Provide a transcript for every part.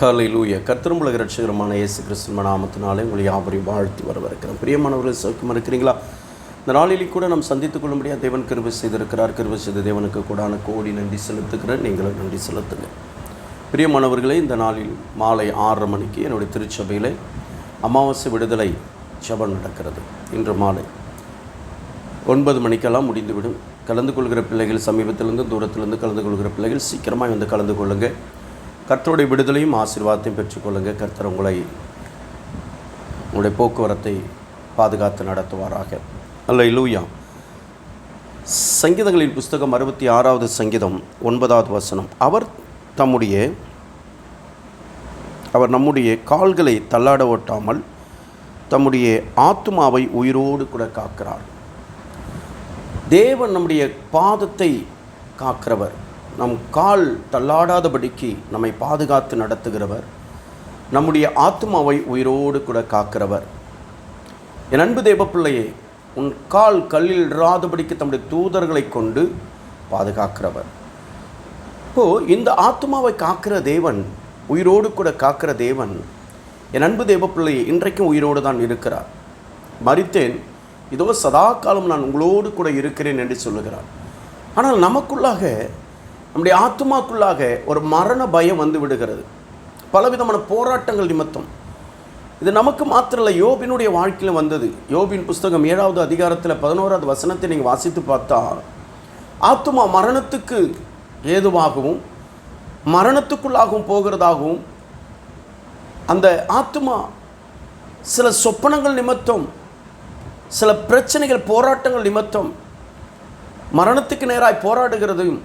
ஹலை லூய கத்திரம்புலக ரட்சகரமான இயேசு கிறிஸ்துவ நாமத்தினாலே உங்களை யாவரையும் வாழ்த்தி வரவிருக்கிறோம் பிரியமானவர்கள் சௌக்கியமாக இருக்கிறீங்களா? இந்த நாளிலே கூட நாம் சந்தித்துக் கொள்ளும்படியாக தேவன் கருவை செய்திருக்கிறார். கருவை செய்த தேவனுக்கு கூடான கோடி நன்றி செலுத்துகிறேன். நீங்களும் நன்றி செலுத்துங்க. பிரியமானவர்களே இந்த நாளில் மாலை ஆறரை மணிக்கு என்னுடைய திருச்சபையில் அமாவாசை விடுதலை ஜபம் நடக்கிறது. இன்று மாலை ஒன்பது மணிக்கெல்லாம் முடிந்துவிடும். கலந்து கொள்கிற பிள்ளைகள் சமீபத்திலிருந்து தூரத்திலிருந்து கலந்து கொள்கிற பிள்ளைகள் சீக்கிரமாக வந்து கலந்து கொள்ளுங்கள் கர்த்தருடைய விடுதலையும் ஆசீர்வாதத்தையும் பெற்றுக்கொள்ளுங்கள் கர்த்தர் உங்களை உங்களுடைய போக்குவரத்தை பாதுகாத்து நடத்துவாராக. அல்ல லூயா சங்கீதங்களின் புஸ்தகம் அறுபத்தி ஆறாவது சங்கீதம் ஒன்பதாவது வசனம். அவர் தம்முடைய அவர் நம்முடைய கால்களை தள்ளாட ஓட்டாமல் தம்முடைய ஆத்துமாவை உயிரோடு கூட காக்கிறார். தேவன் நம்முடைய பாதத்தை காக்கிறவர். நம் கால் தள்ளாடாதபடிக்கு நம்மை பாதுகாத்து நடத்துகிறவர் நம்முடைய ஆத்மாவை உயிரோடு கூட காக்கிறவர். என் அன்பு தேவப்பிள்ளையே உன் கால் கல்லில் இடாதபடிக்கு தம்முடைய தூதர்களை கொண்டு பாதுகாக்கிறவர். இப்போ இந்த ஆத்மாவை காக்கிற தேவன் உயிரோடு கூட காக்கிற தேவன் என் அன்பு தேவப்பிள்ளையே இன்றைக்கும் உயிரோடு தான் இருக்கிறார். மறித்தேன் இதோ சதா காலம் நான் உங்களோடு கூட இருக்கிறேன் என்று சொல்லுகிறார். ஆனால் நமக்குள்ளாக நம்முடைய ஆத்மாக்குள்ளாக ஒரு மரண பயம் வந்து விடுகிறது. பலவிதமான போராட்டங்கள் நிமித்தம். இது நமக்கு மாத்திரல்ல யோபினுடைய வாழ்க்கையில் வந்தது. யோபின் புஸ்தகம் ஏழாவது அதிகாரத்தில் பதினோராவது வசனத்தை நீங்கள் வாசித்து பார்த்தா ஆத்மா மரணத்துக்கு ஏதுவாகவும் மரணத்துக்குள்ளாகவும் போகிறதாகவும் அந்த ஆத்மா சில சொப்பனங்கள் நிமித்தம் சில பிரச்சனைகள் போராட்டங்கள் நிமித்தம் மரணத்துக்கு நேராய் போராடுகிறதையும்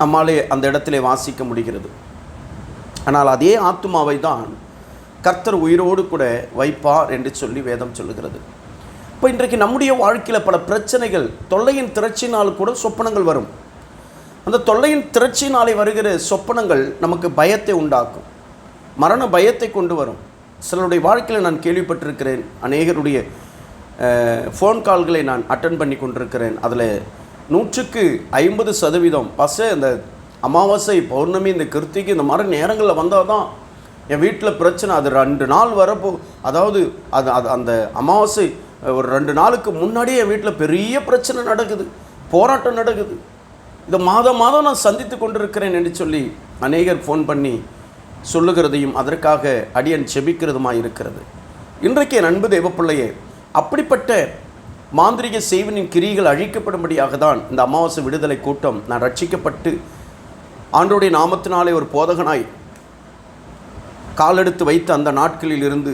நம்மாலே அந்த இடத்திலே வாசிக்க முடிகிறது. ஆனால் அதே ஆத்மாவை தான் கர்த்தர் உயிரோடு கூட வைப்பார் என்று சொல்லி வேதம் சொல்லுகிறது. இப்போ இன்றைக்கு நம்முடைய வாழ்க்கையில் பல பிரச்சனைகள் தொல்லையின் திரட்சினால் கூட சொப்பனங்கள் வரும். அந்த தொல்லையின் திரட்சினாலே வருகிற சொப்பனங்கள் நமக்கு பயத்தை உண்டாக்கும். மரண பயத்தை கொண்டு வரும். சிலருடைய வாழ்க்கையில் நான் கேள்விப்பட்டிருக்கிறேன். அநேகருடைய ஃபோன் கால்களை நான் அட்டன் பண்ணி கொண்டிருக்கிறேன் அதில் நூற்றுக்கு ஐம்பது சதவீதம் பச இந்த அமாவாசை பௌர்ணமி இந்த கிருத்திகை இந்த மாதிரி நேரங்களில் வந்தால் தான் என் வீட்டில் பிரச்சனை. அது ரெண்டு நாள் வரப்போ அதாவது அது அது அந்த அமாவாசை ஒரு ரெண்டு நாளுக்கு முன்னாடியே என் வீட்டில் பெரிய பிரச்சனை நடக்குது போராட்டம் நடக்குது. இதை மாதம் மாதம் நான் சந்தித்து கொண்டிருக்கிறேன் என்று சொல்லி அநேகர் ஃபோன் பண்ணி சொல்லுகிறதையும் அதற்காக அடியன் செபிக்கிறதுமாக இருக்கிறது. இன்றைக்கு என் அன்பு தேவப்பிள்ளையே அப்படிப்பட்ட மாந்திரிக சேவனின் கிரிகள் அழிக்கப்படும்படியாக தான் இந்த அமாவாசை விடுதலை கூட்டம் நான் ரட்சிக்கப்பட்டு ஆண்டோடைய நாமத்தினாலே ஒரு போதகனாய் காலெடுத்து வைத்த அந்த நாட்களில் இருந்து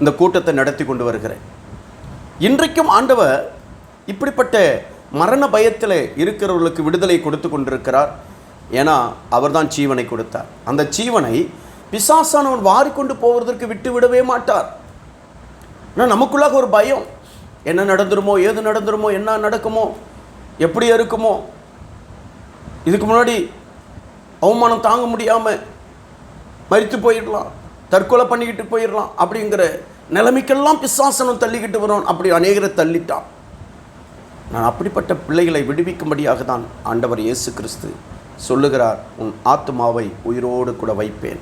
இந்த கூட்டத்தை நடத்தி கொண்டு வருகிறேன். இன்றைக்கும் ஆண்டவர் இப்படிப்பட்ட மரண பயத்தில் இருக்கிறவர்களுக்கு விடுதலை கொடுத்து கொண்டிருக்கிறார். ஏன்னா அவர்தான் ஜீவனை கொடுத்தார். அந்த ஜீவனை பிசாசானவன் வாரிக்கொண்டு போவதற்கு விட்டு விடவே மாட்டார். ஆனால் நமக்குள்ளாக ஒரு பயம். என்ன நடந்துருமோ ஏது நடந்துருமோ என்ன நடக்குமோ எப்படி இருக்குமோ இதுக்கு முன்னாடி அவமானம் தாங்க முடியாமல் மறித்து போயிடலாம் தற்கொலை பண்ணிக்கிட்டு போயிடலாம் அப்படிங்கிற நிலைமைக்கெல்லாம் பிசாசனம் தள்ளிக்கிட்டு வரும் அப்படி அநேகரை தள்ளிட்டான். நான் அப்படிப்பட்ட பிள்ளைகளை விடுவிக்கும்படியாக தான் ஆண்டவர் இயேசு கிறிஸ்து சொல்லுகிறார் உன் ஆத்மாவை உயிரோடு கூட வைப்பேன்.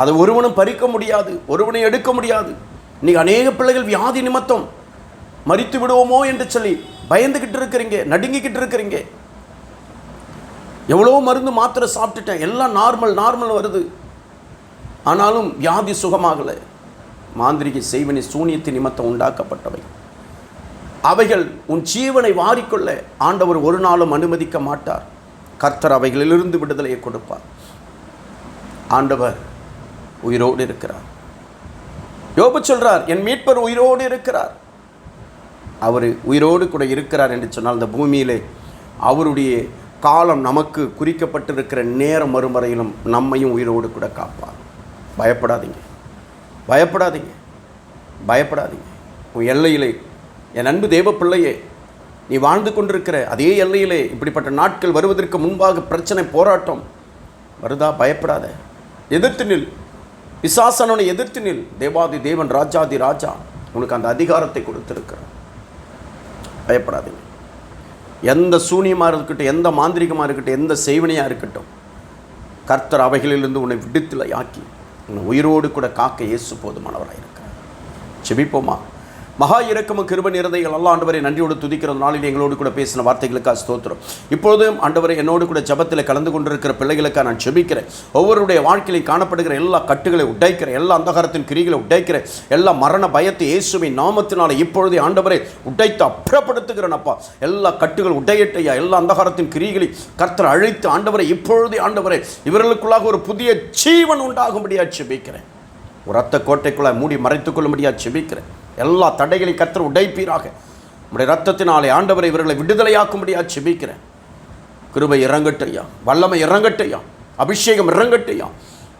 அதை ஒருவனும் பறிக்க முடியாது ஒருவனை எடுக்க முடியாது. இன்றைக்கி அநேக பிள்ளைகள் வியாதி நிமித்தம் மறித்து விடுவோமோ என்று சொல்லி பயந்துக்கிட்டு இருக்கிறீங்க நடுங்கிக்கிட்டு இருக்கிறீங்க. எவ்வளோ மருந்து மாத்திரை சாப்பிட்டுட்டேன். எல்லாம் நார்மல் நார்மல் வருது. ஆனாலும் வியாதி சுகமாகலை. மாந்திரிகை செய்வனை சூனியத்தின் நிமித்தம் உண்டாக்கப்பட்டவை. அவைகள் உன் ஜீவனை வாரிக்கொள்ள ஆண்டவர் ஒரு நாளும் அனுமதிக்க மாட்டார். கர்த்தர் அவைகளிலிருந்து விடுதலையை கொடுப்பார். ஆண்டவர் உயிரோடு இருக்கிறார். யோபு சொல்கிறார் என் மீட்பர் உயிரோடு இருக்கிறார். அவர் உயிரோடு கூட இருக்கிறார் என்று சொன்னால் இந்த பூமியிலே அவருடைய காலம் நமக்கு குறிக்கப்பட்டிருக்கிற நேரம் மறுமறையிலும் நம்மையும் உயிரோடு கூட காப்பார். பயப்படாதீங்க. பயப்படாதீங்க. பயப்படாதீங்க. உன் எல்லையிலே என் அன்பு தேவ பிள்ளையே நீ வாழ்ந்து கொண்டிருக்கிற அதே எல்லையிலே இப்படிப்பட்ட நாட்கள் வருவதற்கு முன்பாக பிரச்சனை போராட்டம் வருதா? பயப்படாத. எதிர்த்து நில். விசாசனனை எதிர்த்து நில். தேவாதி தேவன் ராஜாதி ராஜா உனக்கு அந்த அதிகாரத்தை கொடுத்துருக்கிறான் பயப்படாதீங்க. எந்த சூனியமாக இருக்கட்டும் எந்த மாந்திரிகமாக இருக்கட்டும் எந்த செய்வனையாக இருக்கட்டும் கர்த்தர் அவைகளிலிருந்து உன்னை விடுதலையாக்கி உன்னை உயிரோடு கூட காக்க இயேசு போதுமானவராக இருக்கிறார் செபிப்போமா மகா இரக்கமும் கிருப நிறதைகள் எல்லாம் ஆண்டவரை நன்றியோடு துதிக்கிற நாளில் எங்களோடு கூட பேசின வார்த்தைகளுக்காக ஸ்தோத்திரம். இப்பொழுதும் ஆண்டவரை என்னோடு கூட ஜபத்தில் கலந்து கொண்டிருக்கிற பிள்ளைகளுக்காக நான் செபிக்கிறேன் ஒவ்வொருடைய வாழ்க்கையில் காணப்படுகிற எல்லா கட்டுகளை உடைக்கிற எல்லா அந்தகாரத்தின் கிரிகளை உடைக்கிற எல்லா மரண பயத்தை இயேசுமை நாமத்தினால இப்பொழுதே ஆண்டவரை உடைத்து அப்புறப்படுத்துகிறேனப்பா எல்லா கட்டுகள் உடையட்டையா? எல்லா அந்தகாரத்தின் கிரிகளை கர்த்தர் அழைத்து ஆண்டவரை இப்பொழுதே ஆண்டவரை இவர்களுக்குள்ளாக ஒரு புதிய ஜீவன் உண்டாகும்படியா செபிக்கிறேன் ஒரு ரத்த கோட்டைக்குள்ள மூடி மறைத்துக் கொள்ளும்படியா செபிக்கிறேன் எல்லா தடைகளையும் கர்த்தர் உடைப்பீராக. உடைய ரத்தத்தினாலே ஆண்டவரை இவர்களை விடுதலையாக்கும்படியா செபிக்கிறேன். கிருபை இறங்கட்டையா? வல்லமை இறங்கட்டையா? அபிஷேகம் இறங்கட்டையா?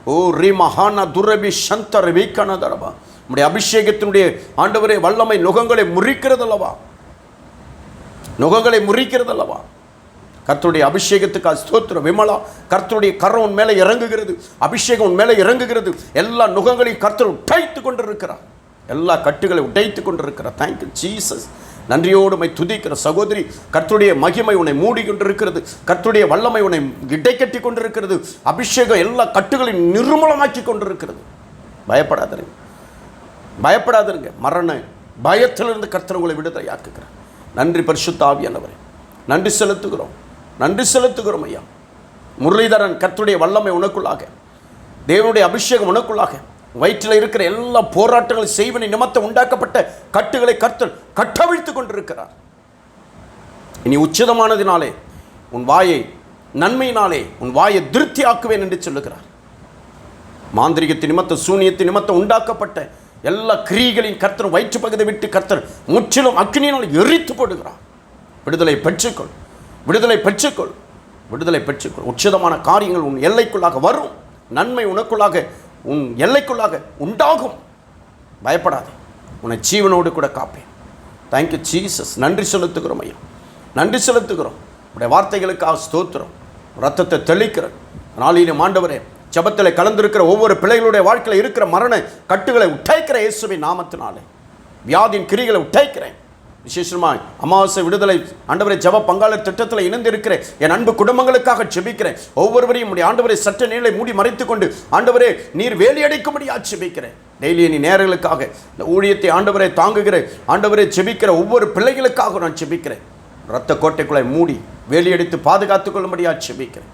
ஓ ரீ மகானா துரபி சந்தர் வீக்கனதரவா உடைய அபிஷேகத்தினுடைய ஆண்டவரே வல்லமை நுகங்களை முறிக்கிறதல்லவா? நுகங்களை முறிக்கிறதல்லவா? கர்த்தருடைய அபிஷேகத்துக்கு ஸ்தோத்திரம். விமலா கர்த்தருடைய கரம் உன் மேலே இறங்குகிறது. அபிஷேகம் உன் மேலே இறங்குகிறது. எல்லா நுகங்களையும் கர்த்தர் உடைத்து கொண்டிருக்கிறார். எல்லா கட்டுகளை உடைத்து கொண்டிருக்கிற. தேங்க்யூ ஜீசஸ் நன்றியோடு மை துதிக்கிற சகோதரி கர்த்துடைய மகிமை உன்னை மூடி கொண்டிருக்கிறது கர்த்துடைய வல்லமை உன்னை இடைக்கட்டி கொண்டிருக்கிறது. அபிஷேகம் எல்லா கட்டுகளையும் நிர்மூலமாக்கி கொண்டிருக்கிறது. பயப்படாதருங்க பயப்படாதருங்க மரண பயத்திலிருந்து கர்த்தர் உங்களை விடுதலையாக்குகிறார். நன்றி பரிசுத்தாவியானவரே நன்றி செலுத்துகிறோம். நன்றி செலுத்துகிறோம் ஐயா. முரளிதரன் கர்த்துடைய வல்லமை உனக்குள்ளாக. தேவனுடைய அபிஷேகம் உனக்குள்ளாக. வயிற்றில் இருக்கிற எல்லா போராட்டங்களை செய்வனை நிமித்தம் உண்டாக்கப்பட்ட கட்டுகளை கர்த்தர் கட்டவிழ்த்து கொண்டிருக்கிறார். இனி உச்சிதமானதினாலே உன் வாயை நன்மையினாலே உன் வாயை திருப்தி ஆக்குவேன் என்று சொல்லுகிறார். மாந்திரிகத்தின் நிமித்தம் சூனியத்தின் நிமித்தம் உண்டாக்கப்பட்ட எல்லா கிரிகளின் கர்த்தர் வயிற்று பகுதி விட்டு கர்த்தர் முற்றிலும் அக்னியினால் எரித்து போடுகிறார். விடுதலை பெற்றுக்கொள் விடுதலை பெற்றுக்கொள் விடுதலை பெற்றுக்கொள். உச்சிதமான காரியங்கள் உன் எல்லைக்குள்ளாக வரும். நன்மை உனக்குள்ளாக உன் எல்லைக்குள்ளாக உண்டாகும். பயப்படாதே. உன்னை ஜீவனோடு கூட காப்பேன். தேங்க்யூ ஜீசஸ் நன்றி செலுத்துகிறோம் ஐயா. நன்றி செலுத்துகிறோம். உடைய வார்த்தைகளுக்காக ஸ்தோத்திரம். ரத்தத்தை தெளிக்கிற நாளிலும் ஆண்டவரே ஜபத்தில் கலந்திருக்கிற ஒவ்வொரு பிள்ளைகளுடைய வாழ்க்கையில் இருக்கிற மரண கட்டுகளை உட்டைக்கிற இயேசுவின் நாமத்தினாலே. வியாதியின் கிரிகளை உட்டைக்கிறேன் விசேஷமாய் அமாவாசை விடுதலை. ஆண்டவரை ஜப பங்காளர் திட்டத்தில் இணைந்திருக்கிறேன் என் அன்பு குடும்பங்களுக்காக ஜெபிக்கிறேன் ஒவ்வொருவரையும் உடைய ஆண்டவரை சற்ற நீளை மூடி மறைத்து கொண்டு ஆண்டவரே நீர் வேலையடைக்கும்படியாக ஜெபிக்கிறேன் டெய்லி நீ நேரங்களுக்காக இந்த ஊழியத்தை ஆண்டவரை தாங்குகிற ஆண்டவரை ஜெபிக்கிற ஒவ்வொரு பிள்ளைகளுக்காக நான் ஜெபிக்கிறேன் ரத்த கோட்டைக்குள்ளே மூடி வேலியடித்து பாதுகாத்துக் கொள்ளும்படியாக ஜெபிக்கிறேன்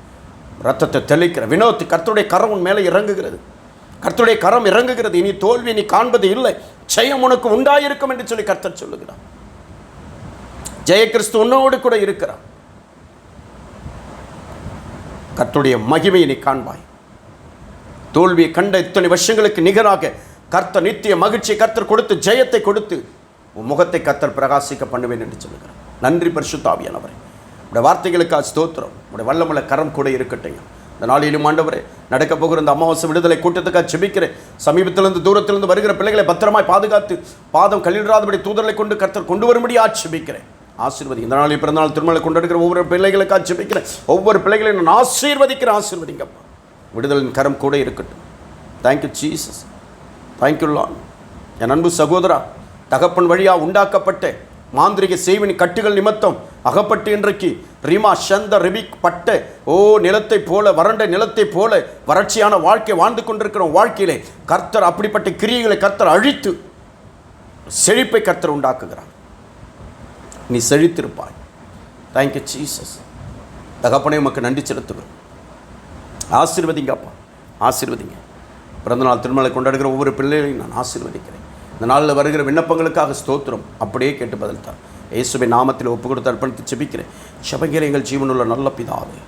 ரத்தத்தை தெளிக்கிற வினோத் கர்த்தருடைய கரம் உன் மேலே இறங்குகிறது. கர்த்தருடைய கரம் இறங்குகிறது. இனி தோல்வி நீ காண்பது இல்லை. ஜெயம் உனக்கு உண்டாயிருக்கும் என்று சொல்லி கர்த்தர் சொல்லுகிறான் ஜெயகிறிஸ்து உன்னோடு கூட இருக்கிறான் கர்த்துடைய மகிமையை நீ காண்பாய். தோல்வியை கண்ட இத்தனை வருஷங்களுக்கு நிகராக கர்த்தர் நித்திய மகிழ்ச்சியை கர்த்தர் கொடுத்து ஜெயத்தை கொடுத்து உன் முகத்தை கர்த்தர் பிரகாசிக்க பண்ணுவேன் என்று சொல்லுகிறார். நன்றி பரிசுத்தாவியானவரே உடைய வார்த்தைகளுக்காக ஸ்தோத்திரம். உடைய வல்லமல கரம் கூட இருக்கட்டும். இந்த நாளிலும் ஆண்டவரே நடக்க போகிற இந்த அமாவாசை விடுதலை கூட்டத்துக்காக செபிக்கிறேன் சமீபத்திலிருந்து தூரத்திலிருந்து வருகிற பிள்ளைகளை பத்திரமாய் பாதுகாத்து பாதம் கல்லிடாதபடி தூதர்களை கொண்டு கர்த்தர் கொண்டு வரும்படியாக செபிக்கிறேன் ஆசீர்வதி இந்த நாளில் பிறந்தநாள் திருமலை கொண்டாடுகிற ஒவ்வொரு பிள்ளைகளுக்கு ஆட்சேபிக்கிறேன் ஒவ்வொரு பிள்ளைகளையும் நான் ஆசீர்வதிக்கிறேன் ஆசீர்வதிங்கப்பா. விடுதலின் கரம் கூட இருக்கட்டும். Thank you Jesus thank you லான் என் அன்பு சகோதரா தகப்பன் வழியாக உண்டாக்கப்பட்ட மாந்திரிக செய்வின் கட்டுகள் நிமித்தம் அகப்பட்டு இன்றைக்கு ரிமா சந்த ரிபிக் பட்ட ஓ நிலத்தை போல வறண்ட நிலத்தை போல வறட்சியான வாழ்க்கை வாழ்ந்து கொண்டிருக்கிற வாழ்க்கையிலே கர்த்தர் அப்படிப்பட்ட கிரியைகளை கர்த்தர் அழித்து செழிப்பை கர்த்தர் உண்டாக்குகிறார். நீ செழித்திருப்பாய். தேங்க்யூ ஜீசஸ் தகப்பனே உமக்கு நன்றி செலுத்துகிறோம். ஆசீர்வதிங்கப்பா. ஆசீர்வதிங்க. பிறந்தநாள் திருமலை கொண்டாடுகிற ஒவ்வொரு பிள்ளைகளையும் நான் ஆசீர்வதிக்கிறேன். இந்த நாளில் வருகிற விண்ணப்பங்களுக்காக ஸ்தோத்திரம். அப்படியே கேட்டு பதில் தான் இயேசுவை நாமத்தில் ஒப்பு கொடுத்து அர்ப்பணித்து செபிக்கிறேன். செபங்கிற எங்கள் ஜீவனுள்ள நல்ல பிதாவே.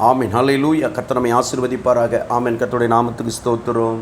ஆமீன். ஹalleluya லூயா கத்தனமை ஆசீர்வதிப்பாராக. ஆமீன். கத்துடைய நாமத்துக்கு ஸ்தோத்திரம்.